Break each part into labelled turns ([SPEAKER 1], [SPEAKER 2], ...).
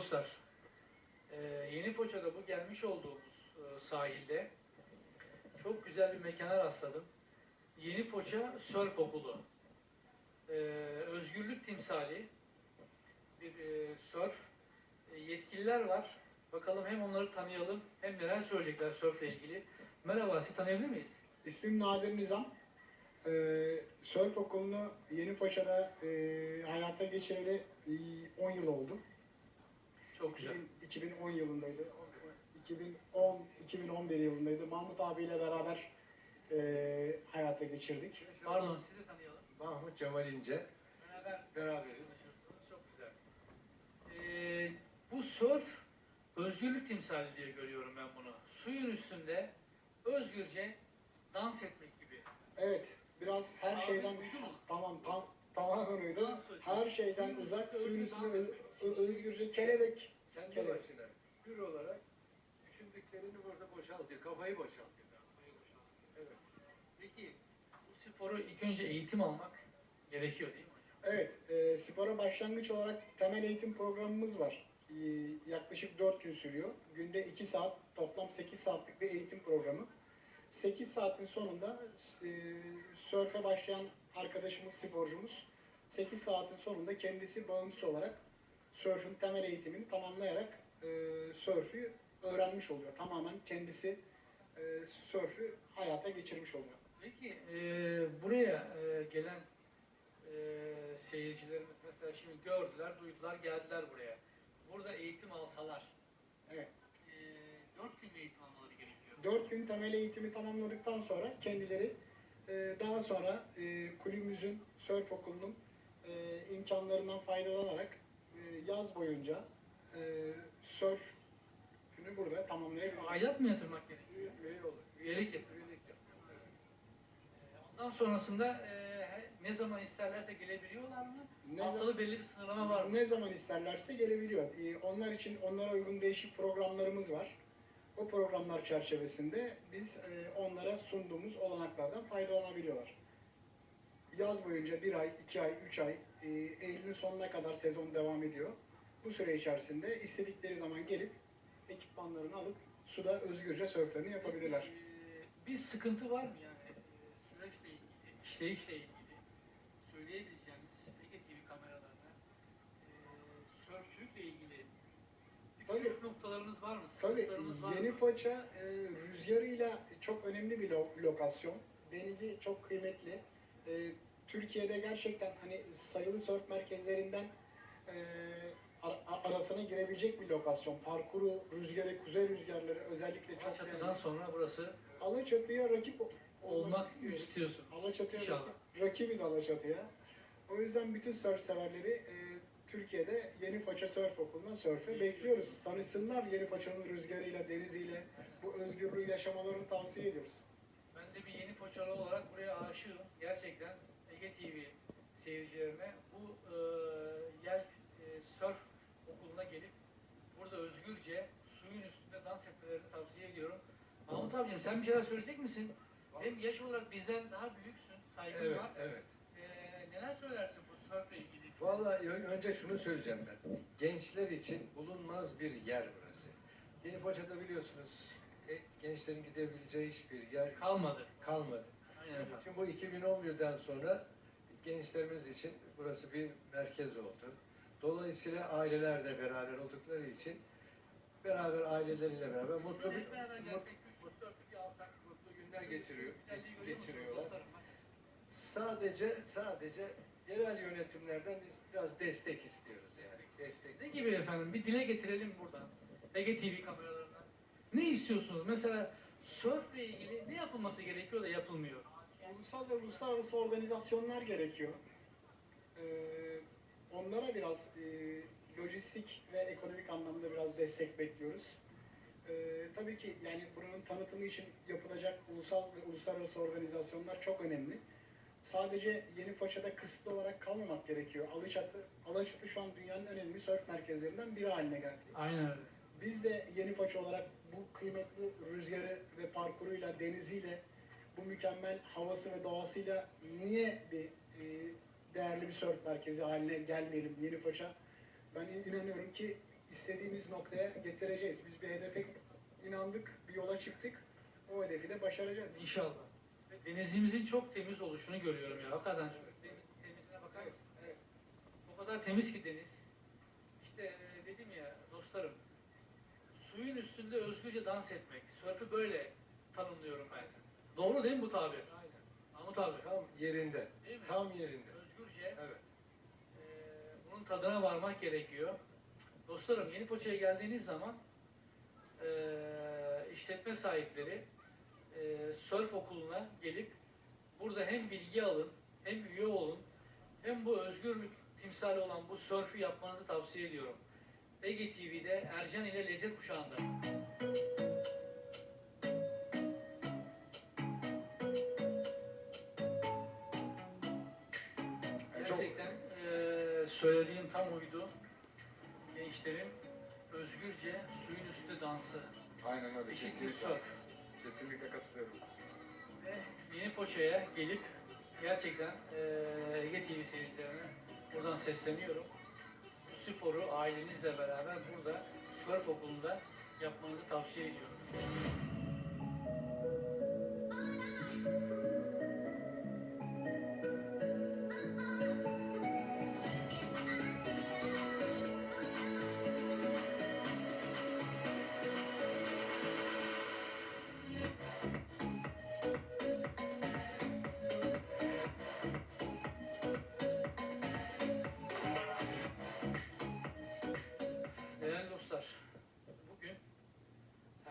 [SPEAKER 1] dostlar, e, Yeni Foça'da bu gelmiş olduğumuz e, sahilde çok güzel bir mekana rastladım. Yeni Foça Sörf Okulu. E, özgürlük timsali bir e, sörf. E, yetkililer var. Bakalım hem onları tanıyalım hem neler söyleyecekler sörfle ilgili. Merhaba, sizi tanıyabilir miyiz?
[SPEAKER 2] İsmim Nadir Nizam. Ee, Sörf okulunu Yeni Foça'da e, hayata geçireli e, 10 yıl oldu.
[SPEAKER 1] Çok güzel.
[SPEAKER 2] 2000 2010 yılındaydı. 2010 2011 yılındaydı. Mahmut abiyle beraber e, hayata geçirdik.
[SPEAKER 1] Pardon, sizi de tanıyalım.
[SPEAKER 3] Mahmut Cemal İnce.
[SPEAKER 1] Beraber
[SPEAKER 3] Beraberiz.
[SPEAKER 1] Çok güzel. Ee, bu sörf özgürlük timsali diye görüyorum ben bunu. Suyun üstünde özgürce dans etmek gibi.
[SPEAKER 2] Evet, biraz her
[SPEAKER 1] Abi,
[SPEAKER 2] şeyden
[SPEAKER 1] uydu mu?
[SPEAKER 2] tamam tam tamamen uydu.
[SPEAKER 1] Dans.
[SPEAKER 2] Her şeyden
[SPEAKER 1] Suyun
[SPEAKER 2] uzak, suyun üstünde özgürce kelebek.
[SPEAKER 3] Kendi başına bir olarak düşündüklerini burada boşaltıyor. Kafayı boşaltıyor. Evet.
[SPEAKER 1] Peki bu sporu ilk önce eğitim almak gerekiyor değil mi hocam?
[SPEAKER 2] Evet, e, spora başlangıç olarak temel eğitim programımız var. E, yaklaşık 4 gün sürüyor. Günde 2 saat, toplam 8 saatlik bir eğitim programı. 8 saatin sonunda e, sörfe başlayan arkadaşımız, sporcumuz 8 saatin sonunda kendisi bağımsız olarak sörfün temel eğitimini tamamlayarak e, sörfü öğrenmiş oluyor. Tamamen kendisi e, sörfü hayata geçirmiş oluyor.
[SPEAKER 1] Peki e, buraya e, gelen e, seyircilerimiz mesela şimdi gördüler, duydular, geldiler buraya. Burada eğitim alsalar
[SPEAKER 2] Evet.
[SPEAKER 1] e, 4 gün eğitim almaları gerekiyor.
[SPEAKER 2] 4 gün temel eğitimi tamamladıktan sonra kendileri e, daha sonra e, kulübümüzün, sörf okulunun e, imkanlarından faydalanarak yaz boyunca e, sörfünü burada tamamlayabilir.
[SPEAKER 1] Aidat mı yatırmak gerekiyor?
[SPEAKER 3] Üye, olur.
[SPEAKER 1] Üyelik.
[SPEAKER 3] Üyelik yapıyor.
[SPEAKER 1] Ondan sonrasında e, ne zaman isterlerse gelebiliyorlar mı?
[SPEAKER 2] Ne
[SPEAKER 1] Haftalık belli bir sınırlama var mı?
[SPEAKER 2] Ne zaman isterlerse gelebiliyor. E, onlar için onlara uygun değişik programlarımız var. O programlar çerçevesinde biz e, onlara sunduğumuz olanaklardan faydalanabiliyorlar. Yaz boyunca bir ay, iki ay, üç ay, e, Eylül'ün sonuna kadar sezon devam ediyor. Bu süre içerisinde istedikleri zaman gelip ekipmanlarını alıp suda özgürce sörflerini yapabilirler.
[SPEAKER 1] Ee, bir sıkıntı var mı yani e, süreçle ilgili, işleyişle ilgili söyleyebileceğiniz Ege TV kameralarına e, sörfçülükle ilgili
[SPEAKER 2] Tabii.
[SPEAKER 1] püf noktalarınız var mı?
[SPEAKER 2] Tabii
[SPEAKER 1] var
[SPEAKER 2] Yeni
[SPEAKER 1] mı?
[SPEAKER 2] Foça e, rüzgarıyla çok önemli bir lo- lokasyon. Denizi çok kıymetli. E, Türkiye'de gerçekten hani sayılı sörf merkezlerinden e, ar- ar- arasına girebilecek bir lokasyon. Parkuru, rüzgarı, kuzey rüzgarları özellikle çok
[SPEAKER 1] Alaçatı'dan
[SPEAKER 2] önemli.
[SPEAKER 1] sonra burası
[SPEAKER 2] Alaçatı'ya rakip
[SPEAKER 1] Olmak
[SPEAKER 2] istiyoruz.
[SPEAKER 1] istiyorsun.
[SPEAKER 2] Alaçatı'ya rakip- rakibiz Alaçatı'ya. O yüzden bütün sörf severleri e, Türkiye'de Yeni Foça Sörf Okulu'ndan sörfe bekliyoruz. Tanısınlar Yeni Foça'nın rüzgarıyla, deniziyle, bu özgürlüğü yaşamalarını tavsiye ediyoruz.
[SPEAKER 1] De bir yeni poçalı olarak buraya aşığım. Gerçekten Ege TV seyircilerine bu e, yel e, surf okuluna gelip burada özgürce suyun üstünde dans etmelerini tavsiye ediyorum. Mahmut abicim sen bir şeyler söyleyecek misin? Hem yaş olarak bizden daha büyüksün, saygın
[SPEAKER 3] Evet,
[SPEAKER 1] var.
[SPEAKER 3] evet.
[SPEAKER 1] E, neler söylersin bu surfle ilgili?
[SPEAKER 3] Vallahi ön- önce şunu söyleyeceğim ben. Gençler için bulunmaz bir yer burası. Yeni Foça'da biliyorsunuz gençlerin gidebileceği hiçbir yer
[SPEAKER 1] Kalmadı.
[SPEAKER 3] kalmadı.
[SPEAKER 1] Aynen efendim.
[SPEAKER 3] için bu 2011'den sonra gençlerimiz için burası bir merkez oldu. Dolayısıyla aileler de beraber oldukları için beraber aileleriyle beraber mutlu bir
[SPEAKER 1] hep beraber
[SPEAKER 3] mut-
[SPEAKER 1] gelsek, bir surf bir alsak.
[SPEAKER 3] mutlu günler geçiriyor, geçiriyorlar. Sadece sadece yerel yönetimlerden biz biraz destek istiyoruz yani. Destek.
[SPEAKER 1] Ne gibi efendim? Bir dile getirelim buradan. Ege TV kameralarına. Ne istiyorsunuz? Mesela surfle ilgili ne yapılması gerekiyor da yapılmıyor?
[SPEAKER 2] Ulusal ve uluslararası organizasyonlar gerekiyor. Ee, onlara biraz e, lojistik ve ekonomik anlamda biraz destek bekliyoruz. Ee, tabii ki yani buranın tanıtımı için yapılacak ulusal ve uluslararası organizasyonlar çok önemli. Sadece Yeni Foça'da kısıtlı olarak kalmamak gerekiyor. Alaçatı, Alaçatı şu an dünyanın önemli sörf merkezlerinden biri haline geldi.
[SPEAKER 1] Aynen öyle.
[SPEAKER 2] Biz de Yeni Foça olarak bu kıymetli rüzgarı ve parkuruyla, deniziyle, bu mükemmel havası ve doğasıyla niye bir e, değerli bir sörf merkezi haline gelmeyelim Yeni Foça? Ben inanıyorum ki istediğimiz noktaya getireceğiz. Biz bir hedefe inandık, bir yola çıktık. O hedefi de başaracağız.
[SPEAKER 1] İnşallah. Denizimizin çok temiz oluşunu görüyorum ya. Hakikaten şu deniz temizliğine bakar mısın?
[SPEAKER 2] Evet.
[SPEAKER 1] O kadar temiz ki deniz. İşte e, dedim ya dostlarım, suyun üstünde özgürce dans etmek. Sörfü böyle tanımlıyorum ben. Doğru değil mi bu tabir?
[SPEAKER 3] Aynen.
[SPEAKER 1] Mahmut abi.
[SPEAKER 3] Tam yerinde.
[SPEAKER 1] Değil mi?
[SPEAKER 3] Tam yerinde.
[SPEAKER 1] Özgürce
[SPEAKER 3] Evet.
[SPEAKER 1] e, bunun tadına varmak gerekiyor. Dostlarım Yeni Foça'ya geldiğiniz zaman e, işletme sahipleri e, sörf okuluna gelip burada hem bilgi alın hem üye olun hem bu özgürlük timsali olan bu sörfü yapmanızı tavsiye ediyorum. Ege TV'de Ercan ile Lezzet Kuşağı'nda. Gerçekten eee, söylediğim tam uydu. Gençlerin özgürce suyun üstünde dansı.
[SPEAKER 4] aynen öyle. Kesinlikle.
[SPEAKER 1] sörf.
[SPEAKER 4] Kesinlikle katılıyorum.
[SPEAKER 1] Ve Yeni Foça'ya gelip gerçekten eee Ege TV seyircilerine buradan sesleniyorum. Sporu ailenizle beraber burada sörf okulunda yapmanızı tavsiye ediyorum.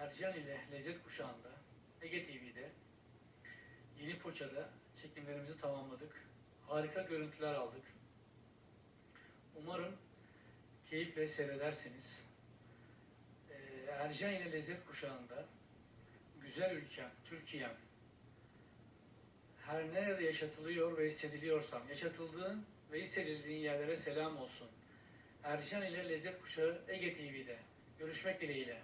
[SPEAKER 1] Ercan ile Lezzet Kuşağı'nda, Ege TV'de, Yeni Foça'da çekimlerimizi tamamladık. Harika görüntüler aldık. Umarım keyifle seyredersiniz. Ee, Ercan ile Lezzet Kuşağı'nda güzel ülkem, Türkiye'm, her nerede yaşatılıyor ve hissediliyorsam, yaşatıldığın ve hissedildiğin yerlere selam olsun. Ercan ile Lezzet Kuşağı Ege TV'de. Görüşmek dileğiyle.